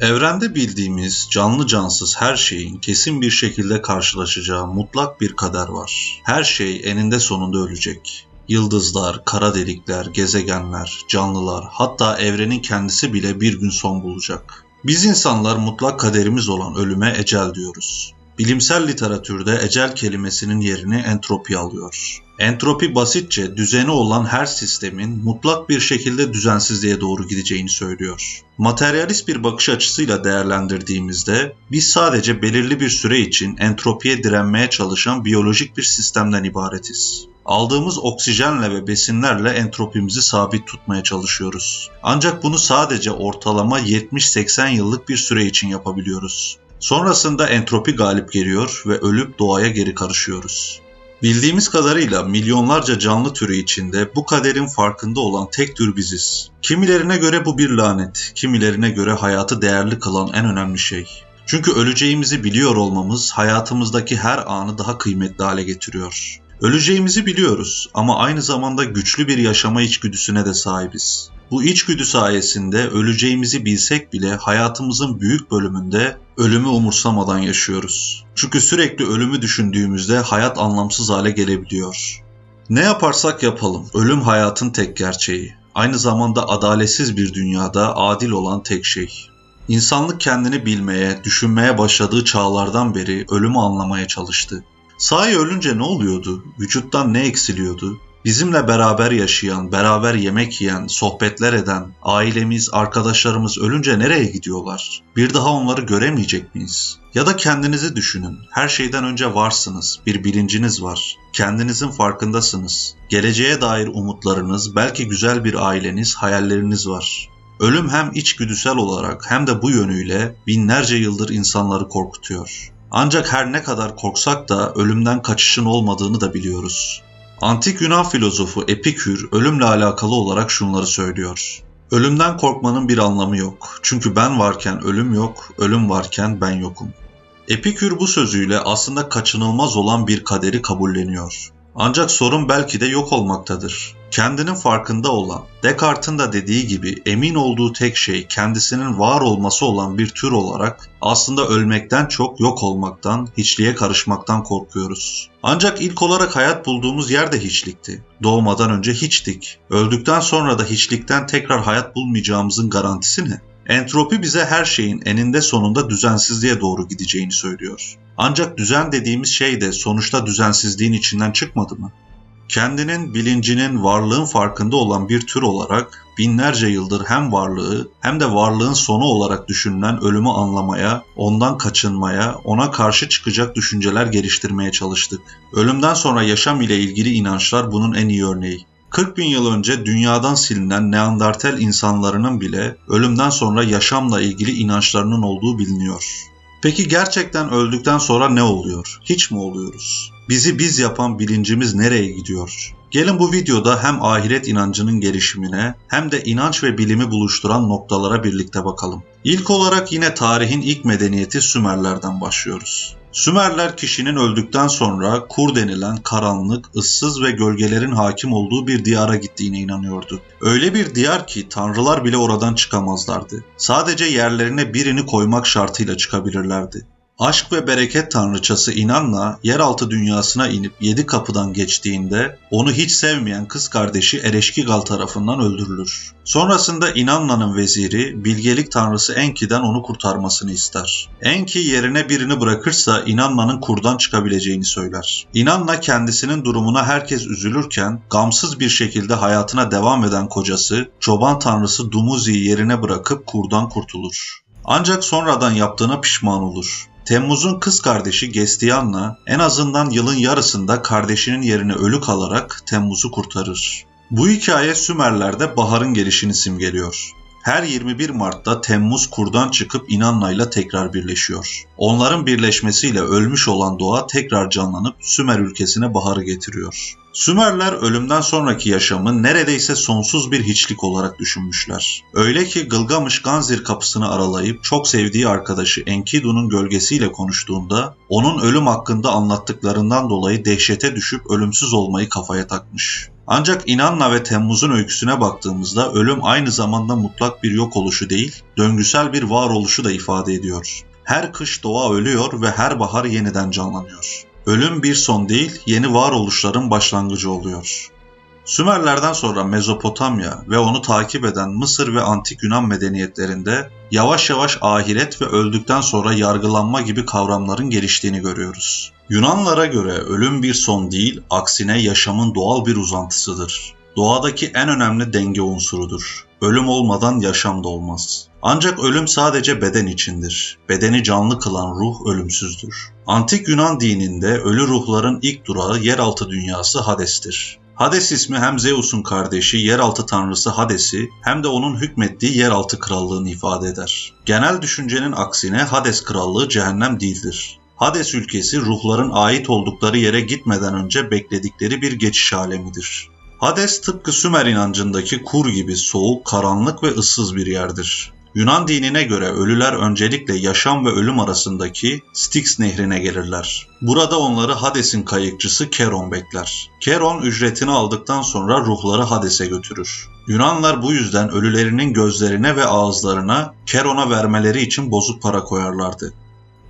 Evrende bildiğimiz canlı cansız her şeyin kesin bir şekilde karşılaşacağı mutlak bir kader var. Her şey eninde sonunda ölecek. Yıldızlar, kara delikler, gezegenler, canlılar, hatta evrenin kendisi bile bir gün son bulacak. Biz insanlar mutlak kaderimiz olan ölüme ecel diyoruz. Bilimsel literatürde ecel kelimesinin yerini entropi alıyor. Entropi basitçe düzeni olan her sistemin mutlak bir şekilde düzensizliğe doğru gideceğini söylüyor. Materyalist bir bakış açısıyla değerlendirdiğimizde biz sadece belirli bir süre için entropiye direnmeye çalışan biyolojik bir sistemden ibaretiz. Aldığımız oksijenle ve besinlerle entropimizi sabit tutmaya çalışıyoruz. Ancak bunu sadece ortalama 70-80 yıllık bir süre için yapabiliyoruz. Sonrasında entropi galip geliyor ve ölüp doğaya geri karışıyoruz. Bildiğimiz kadarıyla milyonlarca canlı türü içinde bu kaderin farkında olan tek tür biziz. Kimilerine göre bu bir lanet, kimilerine göre hayatı değerli kılan en önemli şey. Çünkü öleceğimizi biliyor olmamız hayatımızdaki her anı daha kıymetli hale getiriyor. Öleceğimizi biliyoruz ama aynı zamanda güçlü bir yaşama içgüdüsüne de sahibiz. Bu içgüdü sayesinde öleceğimizi bilsek bile hayatımızın büyük bölümünde ölümü umursamadan yaşıyoruz. Çünkü sürekli ölümü düşündüğümüzde hayat anlamsız hale gelebiliyor. Ne yaparsak yapalım, ölüm hayatın tek gerçeği. Aynı zamanda adaletsiz bir dünyada adil olan tek şey. İnsanlık kendini bilmeye, düşünmeye başladığı çağlardan beri ölümü anlamaya çalıştı. Sahi ölünce ne oluyordu? Vücuttan ne eksiliyordu? Bizimle beraber yaşayan, beraber yemek yiyen, sohbetler eden, ailemiz, arkadaşlarımız ölünce nereye gidiyorlar? Bir daha onları göremeyecek miyiz? Ya da kendinizi düşünün. Her şeyden önce varsınız. Bir bilinciniz var. Kendinizin farkındasınız. Geleceğe dair umutlarınız, belki güzel bir aileniz, hayalleriniz var. Ölüm hem içgüdüsel olarak hem de bu yönüyle binlerce yıldır insanları korkutuyor. Ancak her ne kadar korksak da ölümden kaçışın olmadığını da biliyoruz. Antik Yunan filozofu Epikür ölümle alakalı olarak şunları söylüyor. Ölümden korkmanın bir anlamı yok. Çünkü ben varken ölüm yok, ölüm varken ben yokum. Epikür bu sözüyle aslında kaçınılmaz olan bir kaderi kabulleniyor. Ancak sorun belki de yok olmaktadır. Kendinin farkında olan, Descartes'in de dediği gibi emin olduğu tek şey kendisinin var olması olan bir tür olarak aslında ölmekten çok yok olmaktan, hiçliğe karışmaktan korkuyoruz. Ancak ilk olarak hayat bulduğumuz yer de hiçlikti. Doğmadan önce hiçtik. Öldükten sonra da hiçlikten tekrar hayat bulmayacağımızın garantisi ne? Entropi bize her şeyin eninde sonunda düzensizliğe doğru gideceğini söylüyor. Ancak düzen dediğimiz şey de sonuçta düzensizliğin içinden çıkmadı mı? Kendinin bilincinin varlığın farkında olan bir tür olarak binlerce yıldır hem varlığı hem de varlığın sonu olarak düşünülen ölümü anlamaya, ondan kaçınmaya, ona karşı çıkacak düşünceler geliştirmeye çalıştık. Ölümden sonra yaşam ile ilgili inançlar bunun en iyi örneği. 40 bin yıl önce dünyadan silinen Neandertal insanlarının bile ölümden sonra yaşamla ilgili inançlarının olduğu biliniyor. Peki gerçekten öldükten sonra ne oluyor? Hiç mi oluyoruz? Bizi biz yapan bilincimiz nereye gidiyor? Gelin bu videoda hem ahiret inancının gelişimine hem de inanç ve bilimi buluşturan noktalara birlikte bakalım. İlk olarak yine tarihin ilk medeniyeti Sümerlerden başlıyoruz. Sümerler kişinin öldükten sonra Kur denilen karanlık, ıssız ve gölgelerin hakim olduğu bir diyara gittiğine inanıyordu. Öyle bir diyar ki tanrılar bile oradan çıkamazlardı. Sadece yerlerine birini koymak şartıyla çıkabilirlerdi. Aşk ve bereket tanrıçası İnanna yeraltı dünyasına inip yedi kapıdan geçtiğinde onu hiç sevmeyen kız kardeşi Ereşkigal tarafından öldürülür. Sonrasında İnanna'nın veziri bilgelik tanrısı Enki'den onu kurtarmasını ister. Enki yerine birini bırakırsa İnanna'nın kurdan çıkabileceğini söyler. İnanna kendisinin durumuna herkes üzülürken gamsız bir şekilde hayatına devam eden kocası çoban tanrısı Dumuzi'yi yerine bırakıp kurdan kurtulur. Ancak sonradan yaptığına pişman olur. Temmuz'un kız kardeşi Gestianna en azından yılın yarısında kardeşinin yerine ölü kalarak Temmuz'u kurtarır. Bu hikaye Sümerler'de baharın gelişini simgeliyor. Her 21 Mart'ta Temmuz kurdan çıkıp İnanna'yla tekrar birleşiyor. Onların birleşmesiyle ölmüş olan doğa tekrar canlanıp Sümer ülkesine baharı getiriyor. Sümerler ölümden sonraki yaşamı neredeyse sonsuz bir hiçlik olarak düşünmüşler. Öyle ki Gılgamış Ganzir kapısını aralayıp çok sevdiği arkadaşı Enkidu'nun gölgesiyle konuştuğunda onun ölüm hakkında anlattıklarından dolayı dehşete düşüp ölümsüz olmayı kafaya takmış. Ancak İnanna ve Temmuz'un öyküsüne baktığımızda ölüm aynı zamanda mutlak bir yok oluşu değil, döngüsel bir varoluşu da ifade ediyor. Her kış doğa ölüyor ve her bahar yeniden canlanıyor. Ölüm bir son değil, yeni varoluşların başlangıcı oluyor. Sümerlerden sonra Mezopotamya ve onu takip eden Mısır ve Antik Yunan medeniyetlerinde yavaş yavaş ahiret ve öldükten sonra yargılanma gibi kavramların geliştiğini görüyoruz. Yunanlara göre ölüm bir son değil, aksine yaşamın doğal bir uzantısıdır. Doğadaki en önemli denge unsurudur. Ölüm olmadan yaşam da olmaz. Ancak ölüm sadece beden içindir. Bedeni canlı kılan ruh ölümsüzdür. Antik Yunan dininde ölü ruhların ilk durağı yeraltı dünyası Hades'tir. Hades ismi hem Zeus'un kardeşi yeraltı tanrısı Hades'i hem de onun hükmettiği yeraltı krallığını ifade eder. Genel düşüncenin aksine Hades krallığı cehennem değildir. Hades ülkesi ruhların ait oldukları yere gitmeden önce bekledikleri bir geçiş alemidir. Hades tıpkı Sümer inancındaki Kur gibi soğuk, karanlık ve ıssız bir yerdir. Yunan dinine göre ölüler öncelikle yaşam ve ölüm arasındaki Styx nehrine gelirler. Burada onları Hades'in kayıkçısı Keron bekler. Keron ücretini aldıktan sonra ruhları Hades'e götürür. Yunanlar bu yüzden ölülerinin gözlerine ve ağızlarına Keron'a vermeleri için bozuk para koyarlardı.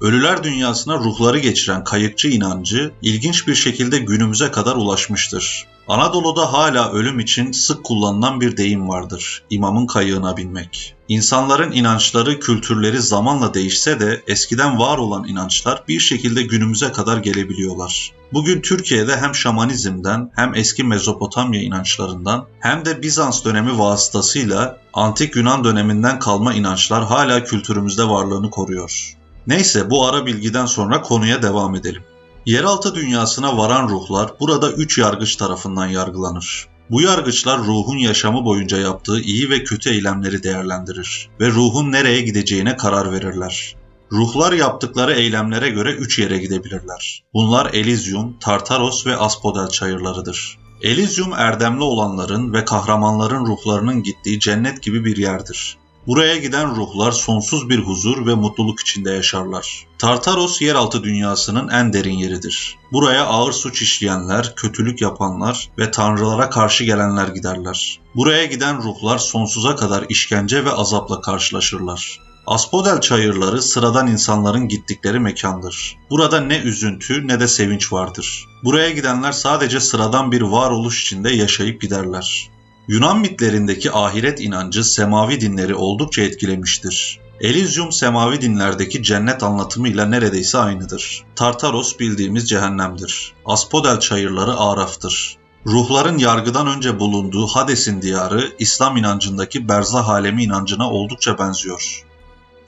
Ölüler dünyasına ruhları geçiren kayıkçı inancı ilginç bir şekilde günümüze kadar ulaşmıştır. Anadolu'da hala ölüm için sık kullanılan bir deyim vardır. İmamın kayığına binmek. İnsanların inançları, kültürleri zamanla değişse de eskiden var olan inançlar bir şekilde günümüze kadar gelebiliyorlar. Bugün Türkiye'de hem şamanizmden hem eski Mezopotamya inançlarından hem de Bizans dönemi vasıtasıyla antik Yunan döneminden kalma inançlar hala kültürümüzde varlığını koruyor. Neyse bu ara bilgiden sonra konuya devam edelim. Yeraltı dünyasına varan ruhlar burada üç yargıç tarafından yargılanır. Bu yargıçlar ruhun yaşamı boyunca yaptığı iyi ve kötü eylemleri değerlendirir ve ruhun nereye gideceğine karar verirler. Ruhlar yaptıkları eylemlere göre üç yere gidebilirler. Bunlar Elysium, Tartaros ve Aspodel çayırlarıdır. Elysium erdemli olanların ve kahramanların ruhlarının gittiği cennet gibi bir yerdir. Buraya giden ruhlar sonsuz bir huzur ve mutluluk içinde yaşarlar. Tartaros yeraltı dünyasının en derin yeridir. Buraya ağır suç işleyenler, kötülük yapanlar ve tanrılara karşı gelenler giderler. Buraya giden ruhlar sonsuza kadar işkence ve azapla karşılaşırlar. Aspodel çayırları sıradan insanların gittikleri mekandır. Burada ne üzüntü ne de sevinç vardır. Buraya gidenler sadece sıradan bir varoluş içinde yaşayıp giderler. Yunan mitlerindeki ahiret inancı semavi dinleri oldukça etkilemiştir. Elysium semavi dinlerdeki cennet anlatımıyla neredeyse aynıdır. Tartaros bildiğimiz cehennemdir. Aspodel çayırları Araf'tır. Ruhların yargıdan önce bulunduğu Hades'in diyarı İslam inancındaki berzah alemi inancına oldukça benziyor.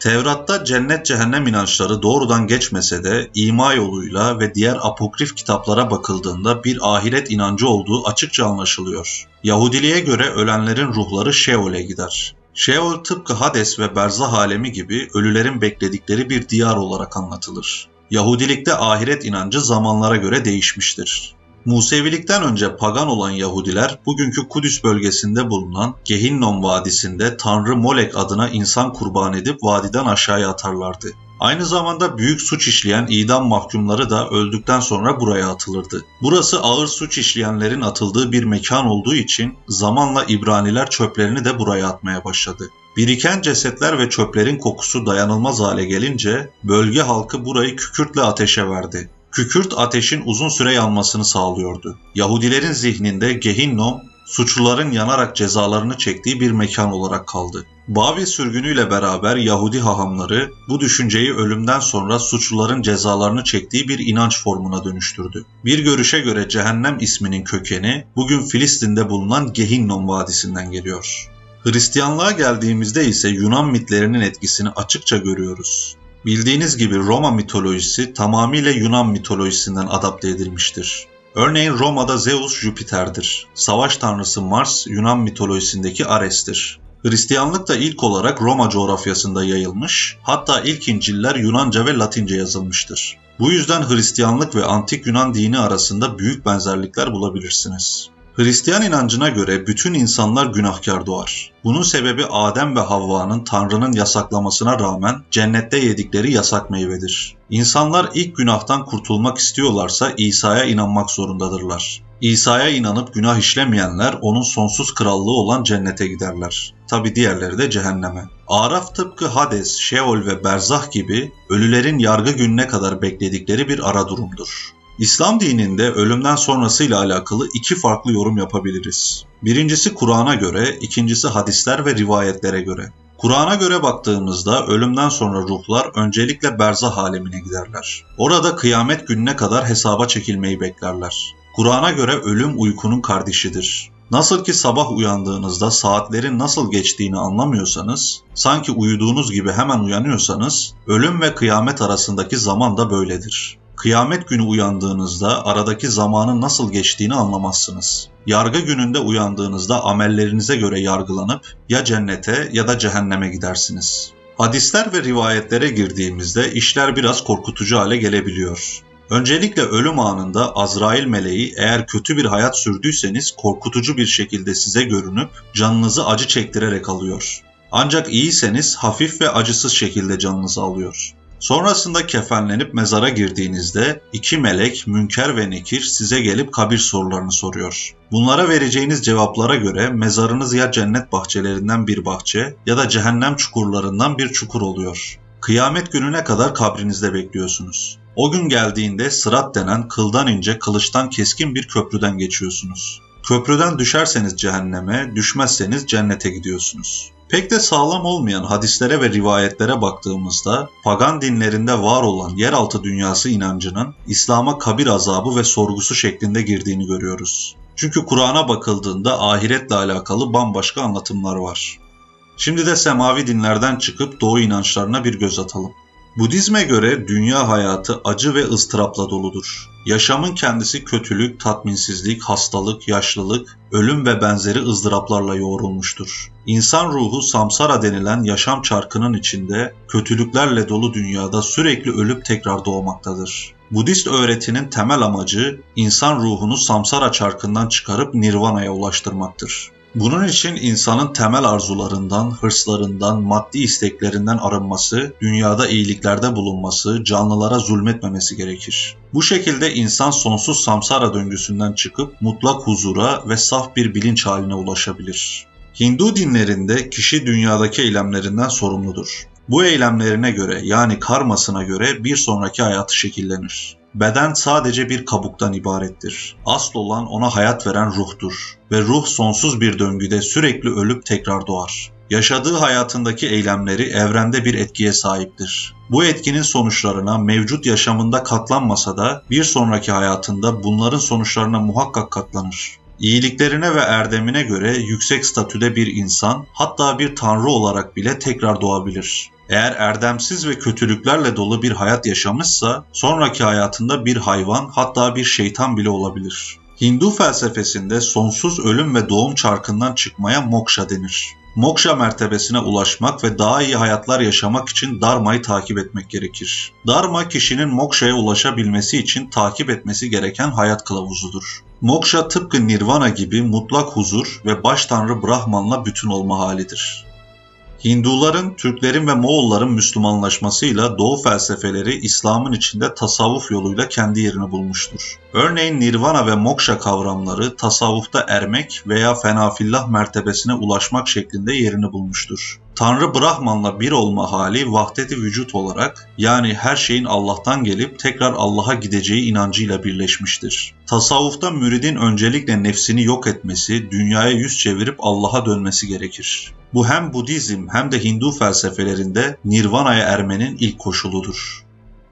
Tevrat'ta cennet cehennem inançları doğrudan geçmese de ima yoluyla ve diğer apokrif kitaplara bakıldığında bir ahiret inancı olduğu açıkça anlaşılıyor. Yahudiliğe göre ölenlerin ruhları Şeol'e gider. Şeol tıpkı Hades ve Berzah alemi gibi ölülerin bekledikleri bir diyar olarak anlatılır. Yahudilikte ahiret inancı zamanlara göre değişmiştir. Musevilikten önce pagan olan Yahudiler bugünkü Kudüs bölgesinde bulunan Gehinnom Vadisi'nde Tanrı Molek adına insan kurban edip vadiden aşağıya atarlardı. Aynı zamanda büyük suç işleyen idam mahkumları da öldükten sonra buraya atılırdı. Burası ağır suç işleyenlerin atıldığı bir mekan olduğu için zamanla İbraniler çöplerini de buraya atmaya başladı. Biriken cesetler ve çöplerin kokusu dayanılmaz hale gelince bölge halkı burayı kükürtle ateşe verdi. Kükürt ateşin uzun süre yanmasını sağlıyordu. Yahudilerin zihninde Gehinnom, suçluların yanarak cezalarını çektiği bir mekan olarak kaldı. Babil sürgünüyle beraber Yahudi hahamları bu düşünceyi ölümden sonra suçluların cezalarını çektiği bir inanç formuna dönüştürdü. Bir görüşe göre cehennem isminin kökeni bugün Filistin'de bulunan Gehinnom Vadisi'nden geliyor. Hristiyanlığa geldiğimizde ise Yunan mitlerinin etkisini açıkça görüyoruz. Bildiğiniz gibi Roma mitolojisi tamamıyla Yunan mitolojisinden adapte edilmiştir. Örneğin Roma'da Zeus Jüpiter'dir. Savaş tanrısı Mars Yunan mitolojisindeki Ares'tir. Hristiyanlık da ilk olarak Roma coğrafyasında yayılmış, hatta ilk İncil'ler Yunanca ve Latince yazılmıştır. Bu yüzden Hristiyanlık ve antik Yunan dini arasında büyük benzerlikler bulabilirsiniz. Hristiyan inancına göre bütün insanlar günahkar doğar. Bunun sebebi Adem ve Havva'nın Tanrı'nın yasaklamasına rağmen cennette yedikleri yasak meyvedir. İnsanlar ilk günahtan kurtulmak istiyorlarsa İsa'ya inanmak zorundadırlar. İsa'ya inanıp günah işlemeyenler onun sonsuz krallığı olan cennete giderler. Tabi diğerleri de cehenneme. Araf tıpkı Hades, Şeol ve Berzah gibi ölülerin yargı gününe kadar bekledikleri bir ara durumdur. İslam dininde ölümden sonrasıyla alakalı iki farklı yorum yapabiliriz. Birincisi Kur'an'a göre, ikincisi hadisler ve rivayetlere göre. Kur'an'a göre baktığımızda ölümden sonra ruhlar öncelikle berzah alemine giderler. Orada kıyamet gününe kadar hesaba çekilmeyi beklerler. Kur'an'a göre ölüm uykunun kardeşidir. Nasıl ki sabah uyandığınızda saatlerin nasıl geçtiğini anlamıyorsanız, sanki uyuduğunuz gibi hemen uyanıyorsanız, ölüm ve kıyamet arasındaki zaman da böyledir. Kıyamet günü uyandığınızda aradaki zamanın nasıl geçtiğini anlamazsınız. Yargı gününde uyandığınızda amellerinize göre yargılanıp ya cennete ya da cehenneme gidersiniz. Hadisler ve rivayetlere girdiğimizde işler biraz korkutucu hale gelebiliyor. Öncelikle ölüm anında Azrail meleği eğer kötü bir hayat sürdüyseniz korkutucu bir şekilde size görünüp canınızı acı çektirerek alıyor. Ancak iyiyseniz hafif ve acısız şekilde canınızı alıyor. Sonrasında kefenlenip mezara girdiğinizde iki melek Münker ve Nekir size gelip kabir sorularını soruyor. Bunlara vereceğiniz cevaplara göre mezarınız ya cennet bahçelerinden bir bahçe ya da cehennem çukurlarından bir çukur oluyor. Kıyamet gününe kadar kabrinizde bekliyorsunuz. O gün geldiğinde sırat denen kıldan ince kılıçtan keskin bir köprüden geçiyorsunuz. Köprüden düşerseniz cehenneme, düşmezseniz cennete gidiyorsunuz. Pek de sağlam olmayan hadislere ve rivayetlere baktığımızda pagan dinlerinde var olan yeraltı dünyası inancının İslam'a kabir azabı ve sorgusu şeklinde girdiğini görüyoruz. Çünkü Kur'an'a bakıldığında ahiretle alakalı bambaşka anlatımlar var. Şimdi de semavi dinlerden çıkıp doğu inançlarına bir göz atalım. Budizme göre dünya hayatı acı ve ıstırapla doludur. Yaşamın kendisi kötülük, tatminsizlik, hastalık, yaşlılık, ölüm ve benzeri ızdıraplarla yoğrulmuştur. İnsan ruhu samsara denilen yaşam çarkının içinde kötülüklerle dolu dünyada sürekli ölüp tekrar doğmaktadır. Budist öğretinin temel amacı insan ruhunu samsara çarkından çıkarıp nirvana'ya ulaştırmaktır. Bunun için insanın temel arzularından, hırslarından, maddi isteklerinden arınması, dünyada iyiliklerde bulunması, canlılara zulmetmemesi gerekir. Bu şekilde insan sonsuz samsara döngüsünden çıkıp mutlak huzura ve saf bir bilinç haline ulaşabilir. Hindu dinlerinde kişi dünyadaki eylemlerinden sorumludur. Bu eylemlerine göre yani karmasına göre bir sonraki hayatı şekillenir. Beden sadece bir kabuktan ibarettir. Asıl olan ona hayat veren ruhtur ve ruh sonsuz bir döngüde sürekli ölüp tekrar doğar. Yaşadığı hayatındaki eylemleri evrende bir etkiye sahiptir. Bu etkinin sonuçlarına mevcut yaşamında katlanmasa da bir sonraki hayatında bunların sonuçlarına muhakkak katlanır. İyiliklerine ve erdemine göre yüksek statüde bir insan, hatta bir tanrı olarak bile tekrar doğabilir. Eğer erdemsiz ve kötülüklerle dolu bir hayat yaşamışsa, sonraki hayatında bir hayvan, hatta bir şeytan bile olabilir. Hindu felsefesinde sonsuz ölüm ve doğum çarkından çıkmaya moksha denir. Moksha mertebesine ulaşmak ve daha iyi hayatlar yaşamak için Dharma'yı takip etmek gerekir. Dharma kişinin moksha'ya ulaşabilmesi için takip etmesi gereken hayat kılavuzudur. Moksha tıpkı nirvana gibi mutlak huzur ve baş tanrı Brahman'la bütün olma halidir. Hinduların, Türklerin ve Moğolların Müslümanlaşmasıyla Doğu felsefeleri İslam'ın içinde tasavvuf yoluyla kendi yerini bulmuştur. Örneğin nirvana ve moksha kavramları tasavvufta ermek veya fenafillah mertebesine ulaşmak şeklinde yerini bulmuştur. Tanrı Brahman'la bir olma hali vahdeti vücut olarak yani her şeyin Allah'tan gelip tekrar Allah'a gideceği inancıyla birleşmiştir. Tasavvufta müridin öncelikle nefsini yok etmesi, dünyaya yüz çevirip Allah'a dönmesi gerekir. Bu hem Budizm hem de Hindu felsefelerinde nirvana'ya ermenin ilk koşuludur.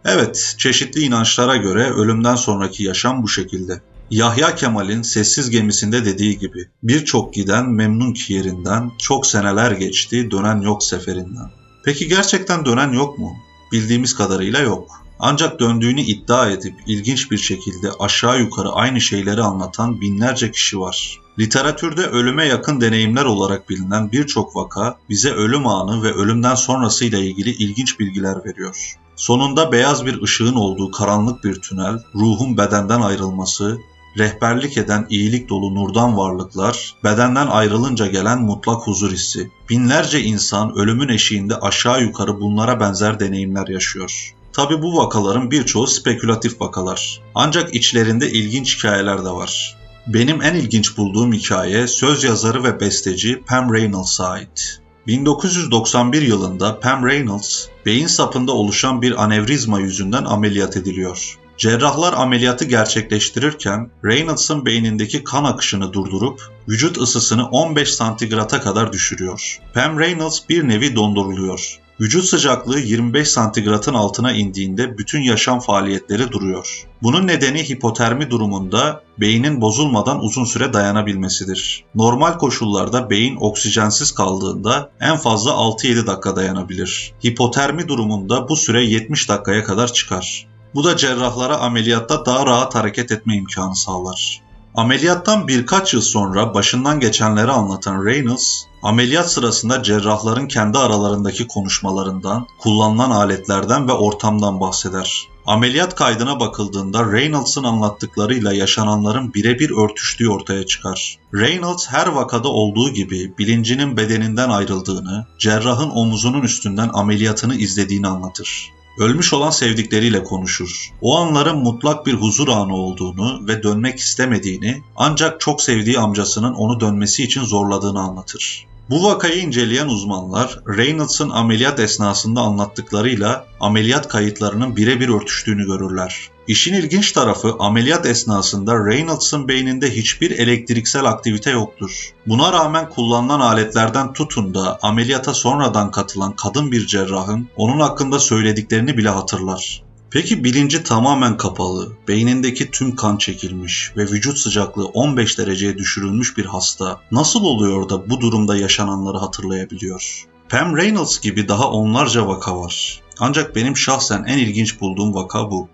Evet, çeşitli inançlara göre ölümden sonraki yaşam bu şekilde. Yahya Kemal'in Sessiz Gemisinde dediği gibi birçok giden memnun ki yerinden, çok seneler geçti dönen yok seferinden. Peki gerçekten dönen yok mu? Bildiğimiz kadarıyla yok. Ancak döndüğünü iddia edip ilginç bir şekilde aşağı yukarı aynı şeyleri anlatan binlerce kişi var. Literatürde ölüme yakın deneyimler olarak bilinen birçok vaka bize ölüm anı ve ölümden sonrasıyla ilgili ilginç bilgiler veriyor. Sonunda beyaz bir ışığın olduğu karanlık bir tünel, ruhun bedenden ayrılması, rehberlik eden iyilik dolu nurdan varlıklar, bedenden ayrılınca gelen mutlak huzur hissi. Binlerce insan ölümün eşiğinde aşağı yukarı bunlara benzer deneyimler yaşıyor. Tabi bu vakaların birçoğu spekülatif vakalar. Ancak içlerinde ilginç hikayeler de var. Benim en ilginç bulduğum hikaye söz yazarı ve besteci Pam Reynolds'a ait. 1991 yılında Pam Reynolds, beyin sapında oluşan bir anevrizma yüzünden ameliyat ediliyor. Cerrahlar ameliyatı gerçekleştirirken Reynolds'ın beynindeki kan akışını durdurup vücut ısısını 15 santigrata kadar düşürüyor. Pam Reynolds bir nevi donduruluyor. Vücut sıcaklığı 25 santigratın altına indiğinde bütün yaşam faaliyetleri duruyor. Bunun nedeni hipotermi durumunda beynin bozulmadan uzun süre dayanabilmesidir. Normal koşullarda beyin oksijensiz kaldığında en fazla 6-7 dakika dayanabilir. Hipotermi durumunda bu süre 70 dakikaya kadar çıkar. Bu da cerrahlara ameliyatta daha rahat hareket etme imkanı sağlar. Ameliyattan birkaç yıl sonra başından geçenleri anlatan Reynolds, ameliyat sırasında cerrahların kendi aralarındaki konuşmalarından, kullanılan aletlerden ve ortamdan bahseder. Ameliyat kaydına bakıldığında Reynolds'ın anlattıklarıyla yaşananların birebir örtüştüğü ortaya çıkar. Reynolds her vakada olduğu gibi bilincinin bedeninden ayrıldığını, cerrahın omuzunun üstünden ameliyatını izlediğini anlatır ölmüş olan sevdikleriyle konuşur. O anların mutlak bir huzur anı olduğunu ve dönmek istemediğini ancak çok sevdiği amcasının onu dönmesi için zorladığını anlatır. Bu vakayı inceleyen uzmanlar Reynolds'ın ameliyat esnasında anlattıklarıyla ameliyat kayıtlarının birebir örtüştüğünü görürler. İşin ilginç tarafı ameliyat esnasında Reynolds'ın beyninde hiçbir elektriksel aktivite yoktur. Buna rağmen kullanılan aletlerden tutun da ameliyata sonradan katılan kadın bir cerrahın onun hakkında söylediklerini bile hatırlar. Peki bilinci tamamen kapalı, beynindeki tüm kan çekilmiş ve vücut sıcaklığı 15 dereceye düşürülmüş bir hasta nasıl oluyor da bu durumda yaşananları hatırlayabiliyor? Pam Reynolds gibi daha onlarca vaka var. Ancak benim şahsen en ilginç bulduğum vaka bu.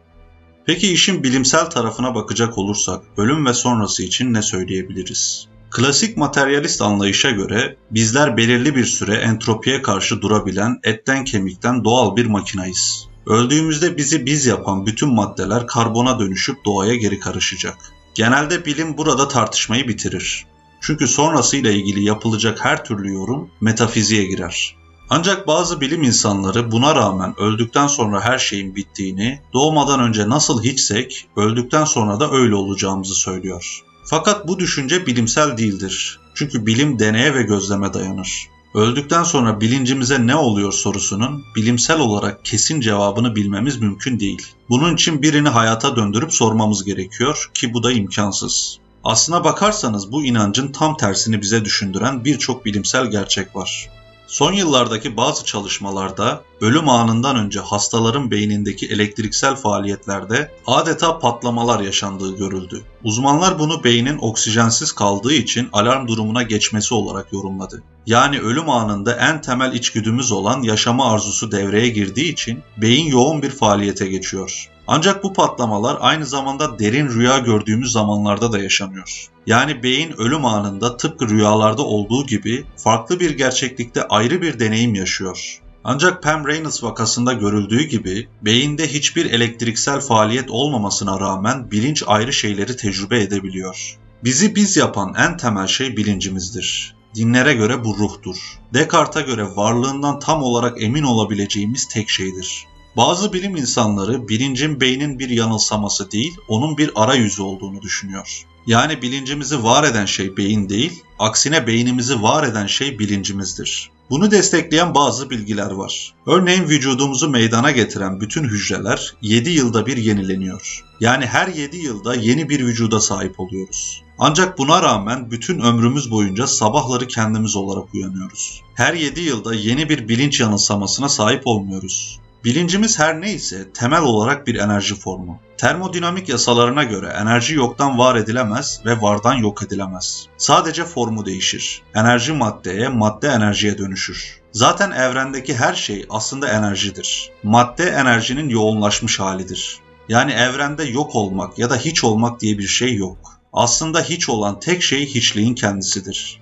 Peki işin bilimsel tarafına bakacak olursak ölüm ve sonrası için ne söyleyebiliriz? Klasik materyalist anlayışa göre bizler belirli bir süre entropiye karşı durabilen etten kemikten doğal bir makinayız. Öldüğümüzde bizi biz yapan bütün maddeler karbona dönüşüp doğaya geri karışacak. Genelde bilim burada tartışmayı bitirir. Çünkü sonrasıyla ilgili yapılacak her türlü yorum metafiziğe girer. Ancak bazı bilim insanları buna rağmen öldükten sonra her şeyin bittiğini, doğmadan önce nasıl hiçsek, öldükten sonra da öyle olacağımızı söylüyor. Fakat bu düşünce bilimsel değildir. Çünkü bilim deneye ve gözleme dayanır. Öldükten sonra bilincimize ne oluyor sorusunun bilimsel olarak kesin cevabını bilmemiz mümkün değil. Bunun için birini hayata döndürüp sormamız gerekiyor ki bu da imkansız. Aslına bakarsanız bu inancın tam tersini bize düşündüren birçok bilimsel gerçek var. Son yıllardaki bazı çalışmalarda ölüm anından önce hastaların beynindeki elektriksel faaliyetlerde adeta patlamalar yaşandığı görüldü. Uzmanlar bunu beynin oksijensiz kaldığı için alarm durumuna geçmesi olarak yorumladı. Yani ölüm anında en temel içgüdümüz olan yaşama arzusu devreye girdiği için beyin yoğun bir faaliyete geçiyor. Ancak bu patlamalar aynı zamanda derin rüya gördüğümüz zamanlarda da yaşanıyor. Yani beyin ölüm anında tıpkı rüyalarda olduğu gibi farklı bir gerçeklikte ayrı bir deneyim yaşıyor. Ancak Pam Reynolds vakasında görüldüğü gibi beyinde hiçbir elektriksel faaliyet olmamasına rağmen bilinç ayrı şeyleri tecrübe edebiliyor. Bizi biz yapan en temel şey bilincimizdir. Dinlere göre bu ruhtur. Descartes'a göre varlığından tam olarak emin olabileceğimiz tek şeydir. Bazı bilim insanları bilincin beynin bir yanılsaması değil, onun bir arayüzü olduğunu düşünüyor. Yani bilincimizi var eden şey beyin değil, aksine beynimizi var eden şey bilincimizdir. Bunu destekleyen bazı bilgiler var. Örneğin vücudumuzu meydana getiren bütün hücreler 7 yılda bir yenileniyor. Yani her 7 yılda yeni bir vücuda sahip oluyoruz. Ancak buna rağmen bütün ömrümüz boyunca sabahları kendimiz olarak uyanıyoruz. Her 7 yılda yeni bir bilinç yanılsamasına sahip olmuyoruz. Bilincimiz her neyse temel olarak bir enerji formu. Termodinamik yasalarına göre enerji yoktan var edilemez ve vardan yok edilemez. Sadece formu değişir. Enerji maddeye, madde enerjiye dönüşür. Zaten evrendeki her şey aslında enerjidir. Madde enerjinin yoğunlaşmış halidir. Yani evrende yok olmak ya da hiç olmak diye bir şey yok. Aslında hiç olan tek şey hiçliğin kendisidir.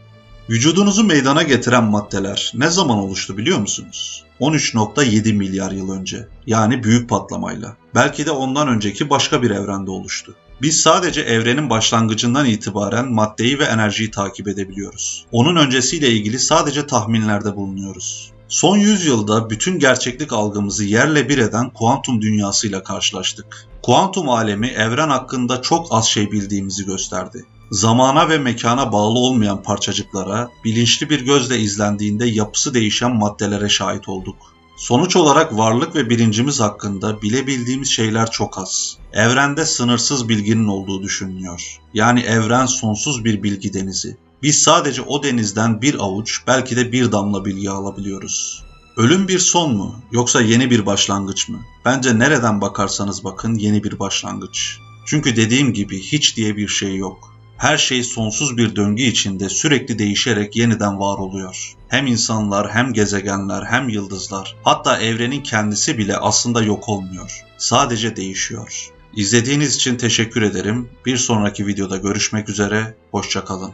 Vücudunuzu meydana getiren maddeler ne zaman oluştu biliyor musunuz? 13.7 milyar yıl önce. Yani büyük patlamayla. Belki de ondan önceki başka bir evrende oluştu. Biz sadece evrenin başlangıcından itibaren maddeyi ve enerjiyi takip edebiliyoruz. Onun öncesiyle ilgili sadece tahminlerde bulunuyoruz. Son yüzyılda bütün gerçeklik algımızı yerle bir eden kuantum dünyasıyla karşılaştık. Kuantum alemi evren hakkında çok az şey bildiğimizi gösterdi. Zamana ve mekana bağlı olmayan parçacıklara, bilinçli bir gözle izlendiğinde yapısı değişen maddelere şahit olduk. Sonuç olarak varlık ve bilincimiz hakkında bilebildiğimiz şeyler çok az. Evrende sınırsız bilginin olduğu düşünülüyor. Yani evren sonsuz bir bilgi denizi. Biz sadece o denizden bir avuç, belki de bir damla bilgi alabiliyoruz. Ölüm bir son mu yoksa yeni bir başlangıç mı? Bence nereden bakarsanız bakın yeni bir başlangıç. Çünkü dediğim gibi hiç diye bir şey yok. Her şey sonsuz bir döngü içinde sürekli değişerek yeniden var oluyor. Hem insanlar, hem gezegenler, hem yıldızlar, hatta evrenin kendisi bile aslında yok olmuyor. Sadece değişiyor. İzlediğiniz için teşekkür ederim. Bir sonraki videoda görüşmek üzere, hoşçakalın.